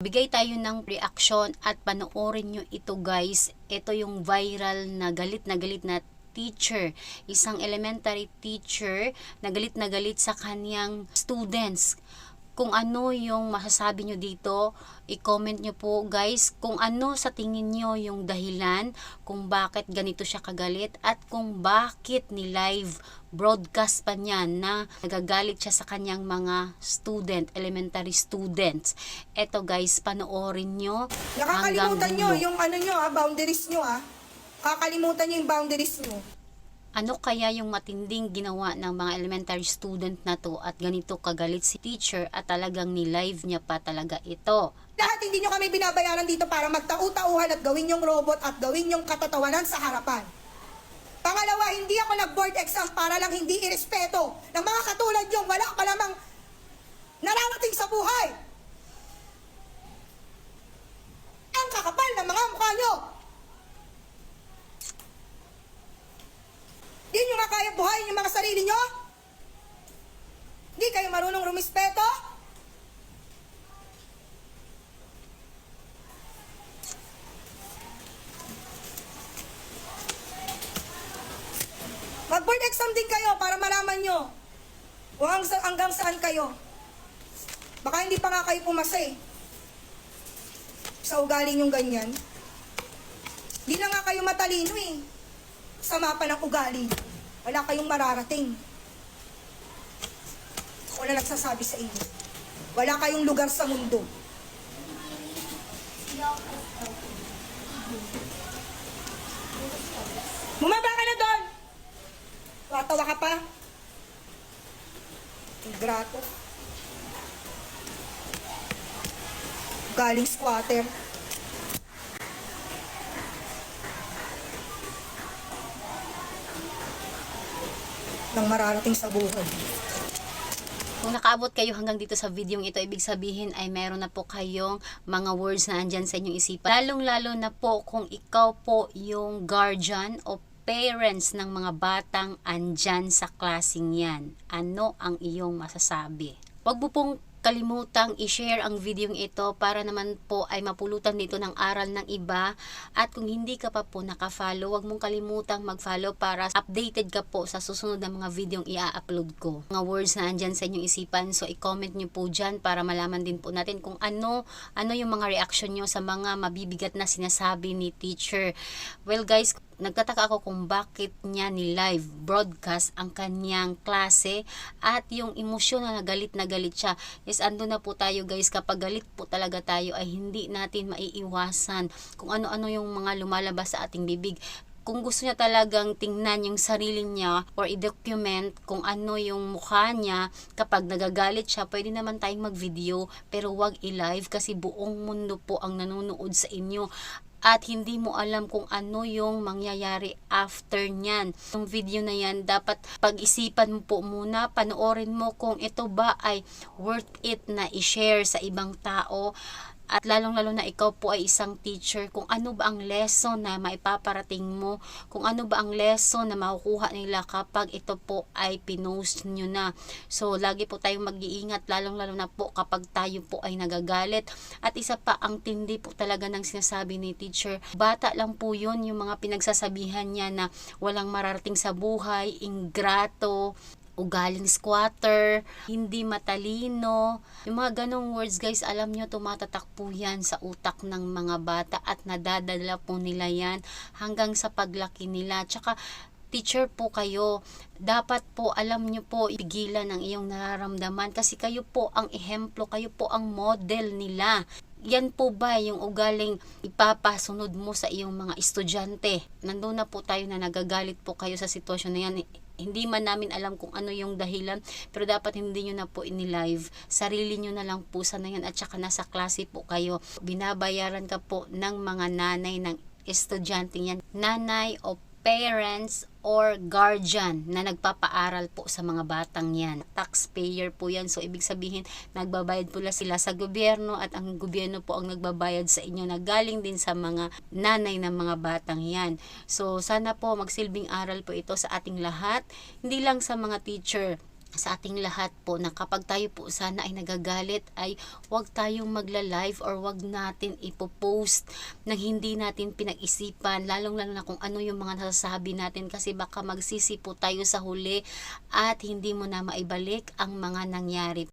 Bigay tayo ng reaction at panoorin nyo ito guys. Ito yung viral na galit na galit na teacher. Isang elementary teacher na galit na galit sa kanyang students. Kung ano yung masasabi nyo dito, i-comment nyo po guys kung ano sa tingin nyo yung dahilan kung bakit ganito siya kagalit at kung bakit ni live broadcast pa niya na nagagalit siya sa kanyang mga student, elementary students. Eto guys, panoorin nyo Nakakalimutan nyo yung ano nyo ah, boundaries nyo ah. Kakalimutan nyo yung boundaries nyo. Ano kaya yung matinding ginawa ng mga elementary student na to at ganito kagalit si teacher at talagang ni-live niya pa talaga ito. Lahat hindi nyo kami binabayaran dito para magtau-tauhan at gawin yung robot at gawin yung katatawanan sa harapan. Pangalawa, hindi ako nag-board exam para lang hindi irespeto ng mga katulad yung wala ka lamang nararating sa buhay. Ang kakapal ng mga mukha nyo. Di nyo buhayin yung mga sarili nyo? Hindi kayo marunong rumispeto? Mag-board exam din kayo para malaman nyo kung hang, hanggang saan kayo. Baka hindi pa nga kayo pumasa eh. Sa ugali nyong ganyan. Hindi na nga kayo matalino eh. Sa mapa ng ugali. Wala kayong mararating. Ako na nagsasabi sa inyo. Wala kayong lugar sa mundo. Bumaba ka na doon! Watawa ka pa? Ingrato. Galing squatter. Nang mararating sa buhay. Kung nakaabot kayo hanggang dito sa video ito, ibig sabihin ay meron na po kayong mga words na andyan sa inyong isipan. Lalong-lalo na po kung ikaw po yung guardian o parents ng mga batang andyan sa klaseng yan. Ano ang iyong masasabi? Huwag mo pong kalimutang i-share ang video ito para naman po ay mapulutan dito ng aral ng iba. At kung hindi ka pa po nakafollow huwag mong kalimutang mag-follow para updated ka po sa susunod na mga video i-upload ko. Mga words na andyan sa inyong isipan so i-comment nyo po dyan para malaman din po natin kung ano ano yung mga reaction nyo sa mga mabibigat na sinasabi ni teacher. Well guys nagtataka ako kung bakit niya ni live broadcast ang kanyang klase at yung emosyon na galit na galit siya. Yes, ando na po tayo guys, kapag galit po talaga tayo ay hindi natin maiiwasan kung ano-ano yung mga lumalabas sa ating bibig. Kung gusto niya talagang tingnan yung sarili niya or i-document kung ano yung mukha niya kapag nagagalit siya, pwede naman tayong mag-video pero wag i-live kasi buong mundo po ang nanonood sa inyo at hindi mo alam kung ano yung mangyayari after nyan. Yung video na yan, dapat pag-isipan mo po muna, panoorin mo kung ito ba ay worth it na i-share sa ibang tao at lalong-lalo na ikaw po ay isang teacher, kung ano ba ang lesson na maipaparating mo, kung ano ba ang lesson na makukuha nila kapag ito po ay pinost nyo na. So, lagi po tayong mag-iingat, lalong-lalo na po kapag tayo po ay nagagalit. At isa pa, ang tindi po talaga ng sinasabi ni teacher, bata lang po yun, yung mga pinagsasabihan niya na walang mararating sa buhay, ingrato, ugaling squatter, hindi matalino. Yung mga ganong words guys, alam nyo, tumatatak po yan sa utak ng mga bata at nadadala po nila yan hanggang sa paglaki nila. Tsaka, teacher po kayo, dapat po alam nyo po ipigilan ang iyong nararamdaman kasi kayo po ang ehemplo, kayo po ang model nila. Yan po ba yung ugaling ipapasunod mo sa iyong mga estudyante? Nandun na po tayo na nagagalit po kayo sa sitwasyon na yan hindi man namin alam kung ano yung dahilan pero dapat hindi nyo na po ini-live. Sarili nyo na lang po sana yan at saka nasa klase po kayo. Binabayaran ka po ng mga nanay ng estudyante yan. Nanay o parents or guardian na nagpapaaral po sa mga batang yan. Taxpayer po yan. So, ibig sabihin, nagbabayad pula sila sa gobyerno at ang gobyerno po ang nagbabayad sa inyo na galing din sa mga nanay ng mga batang yan. So, sana po magsilbing aral po ito sa ating lahat. Hindi lang sa mga teacher, sa ating lahat po na kapag tayo po sana ay nagagalit ay wag tayong magla-live or wag natin ipopost na hindi natin pinag-isipan lalong lalo na kung ano yung mga nasasabi natin kasi baka magsisi po tayo sa huli at hindi mo na maibalik ang mga nangyari